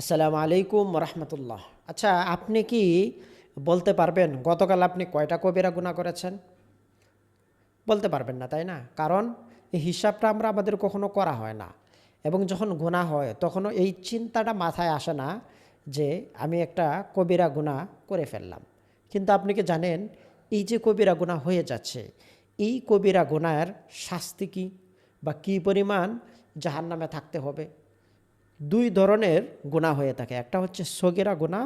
আসসালামু আলাইকুম রহমতুল্লাহ আচ্ছা আপনি কি বলতে পারবেন, গতকাল আপনি কয়টা কবিরা গুণা করেছেন? বলতে পারবেন না, তাই না? কারণ এই হিসাবটা আমরা আমাদের কখনো করা হয় না। এবং যখন গুণা হয়, তখনও এই চিন্তাটা মাথায় আসে না যে আমি একটা কবিরা গুণা করে ফেললাম। কিন্তু আপনি কি জানেন, এই যে কবিরা গুণা হয়ে যাচ্ছে, এই কবিরা গুণার শাস্তি কী বা কী পরিমাণ জাহান্নামে থাকতে হবে? দুই ধরনের গুণা হয়ে থাকে। একটা হচ্ছে সগেরা গুণা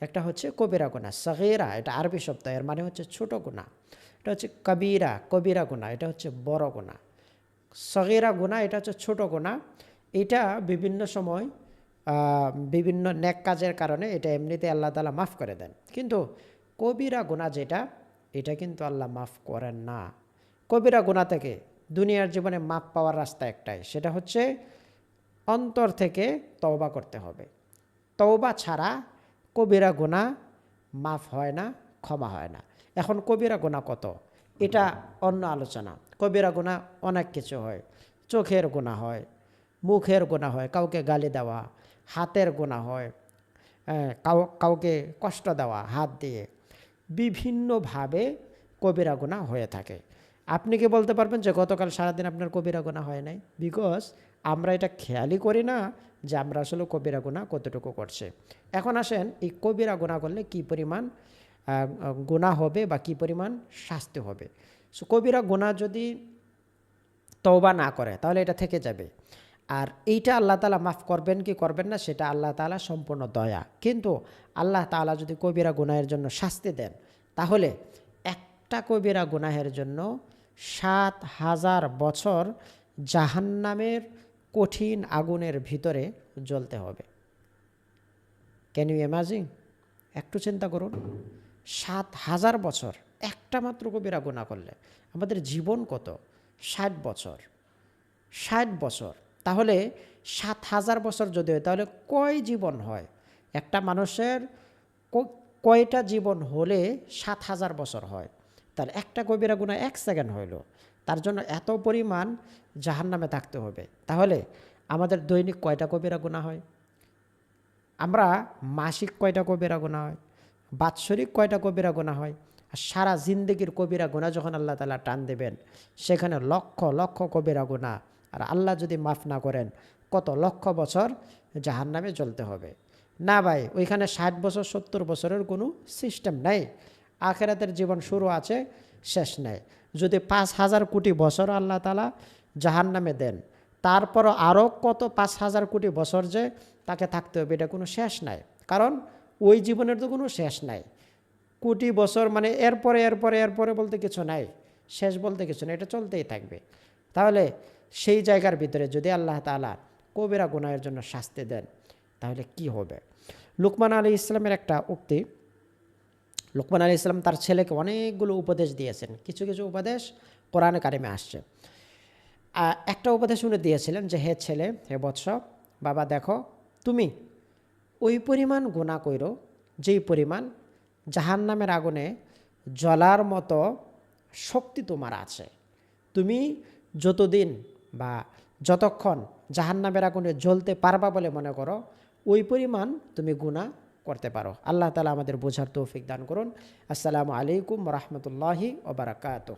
একটা হচ্ছে কবিরা গুণা সগেরা, এটা আরবি শব্দ, এর মানে হচ্ছে ছোট গুণা এটা হচ্ছে কবিরা কবিরা গুণা এটা হচ্ছে বড় গুণা সগেরা গুণা এটা হচ্ছে ছোট গুণা এটা বিভিন্ন সময় বিভিন্ন নেক কাজের কারণে এটা এমনিতে আল্লাহ তালা মাফ করে দেন। কিন্তু কবিরা গুণা যেটা, এটা কিন্তু আল্লাহ মাফ করেন না। কবিরা গুণা থেকে দুনিয়ার জীবনে মাফ পাওয়ার রাস্তা একটাই, সেটা হচ্ছে অন্তর থেকে তওবা করতে হবে। তওবা ছাড়া কবিরা গোনা মাফ হয় না, ক্ষমা হয় না। এখন কবিরা গোনা কত? এটা অন্য আলোচনা। কবিরা গোনা অনেক কিছু হয়। চোখের গোনা হয়, মুখের গোনা হয়, কাউকে গালি দেওয়া, হাতের গোনা হয় কাউকে কষ্ট দেওয়া, হাত দিয়ে। বিভিন্নভাবে কবিরা গোনা হয়ে থাকে। আপনি কি বলতে পারবেন যে গতকাল সারাদিন আপনার কবিরা গোনা হয় নাই? বিকজ আমরা এটা খেয়ালই করি না যে আমরা আসলে কবিরা গুণা কতটুকু করছে। এখন আসেন, এই কবিরা গুণা করলে কি পরিমাণ গুণা হবে বা কি পরিমাণ শাস্তি হবে? সো কবিরা গুণা যদি তওবা না করে, তাহলে এটা থেকে যাবে। আর এইটা আল্লাহ তালা মাফ করবেন কি করবেন না, সেটা আল্লাহ তালা সম্পূর্ণ দয়া। কিন্তু আল্লাহ তালা যদি কবিরা গুনাহের জন্য শাস্তি দেন, তাহলে একটা কবিরা গুনাহের জন্য সাত হাজার বছর জাহান্নামের কঠিন আগুনের ভিতরে জ্বলতে হবে। ক্যান ইউ ইমাজিন একটু চিন্তা করুন। সাত হাজার বছর একটা মাত্র কবিরা গুণা করলে আমাদের জীবন কত? ষাট বছর। ষাট বছর। তাহলে সাত হাজার বছর যদি হয়, তাহলে কয় জীবন হয়? একটা মানুষের কয়টা জীবন হলে সাত হাজার বছর হয়? তাহলে একটা কবিরা গুণা এক সেকেন্ড হইল। তার জন্য এত পরিমাণ জাহান্নামে থাকতে হবে। তাহলে আমাদের দৈনিক কয়টা কবিরা গুণা হয়? আমরা মাসিক কয়টা কবিরা গোনা হয়? বাৎসরিক কয়টা কবিরা গোনা হয়? আর সারা জিন্দগির কবিরা গোনা যখন আল্লাহ তালা টান দেবেন, সেখানে লক্ষ লক্ষ কবিরা গোনা আর আল্লাহ যদি মাফ না করেন, কত লক্ষ বছর জাহান্নামে জ্বলতে হবে। না ভাই, ওইখানে ষাট বছর, সত্তর বছরের কোনো সিস্টেম নেই। আখেরাতের জীবন শুরু আছে শেষ নেই। যদি পাঁচ হাজার কোটি বছর আল্লাহ তালা জাহান্নামে দেন, তারপর আরও কত পাঁচ হাজার কোটি বছর যে তাকে থাকতে হবে, এটা কোনো শেষ নাই। কারণ ওই জীবনের তো কোনো শেষ নাই। কোটি বছর মানে এরপরে এরপরে এরপরে বলতে কিছু নাই। শেষ বলতে কিছু নেই, এটা চলতেই থাকবে। তাহলে সেই জায়গার ভিতরে যদি আল্লাহ তালা কবিরা গুনাহের জন্য শাস্তি দেন, তাহলে কি হবে? লুকমান আলী ইসলামের একটা উক্তি লোকমান আলী ইসলাম তার ছেলেকে অনেকগুলো উপদেশ দিয়েছেন। কিছু কিছু উপদেশ কোরআন কারিমে আসছে। একটা উপদেশ উনি দিয়েছিলেন যে, হে ছেলে, হে বৎস, বাবা দেখো, তুমি ওই পরিমাণ গুণা কইরো, যেই পরিমাণ জাহান্নামের আগুনে জ্বলার মতো শক্তি তোমার আছে। তুমি যতদিন বা যতক্ষণ জাহান্নামের আগুনে জ্বলতে পারবা বলে মনে করো, ওই পরিমাণ তুমি গুণা করতে পারো। আল্লাহ তালা আমাদের বোঝার তৌফিক দান করুন। আসসালামু আলাইকুম রহমতুল্লাহি ওবরাকাত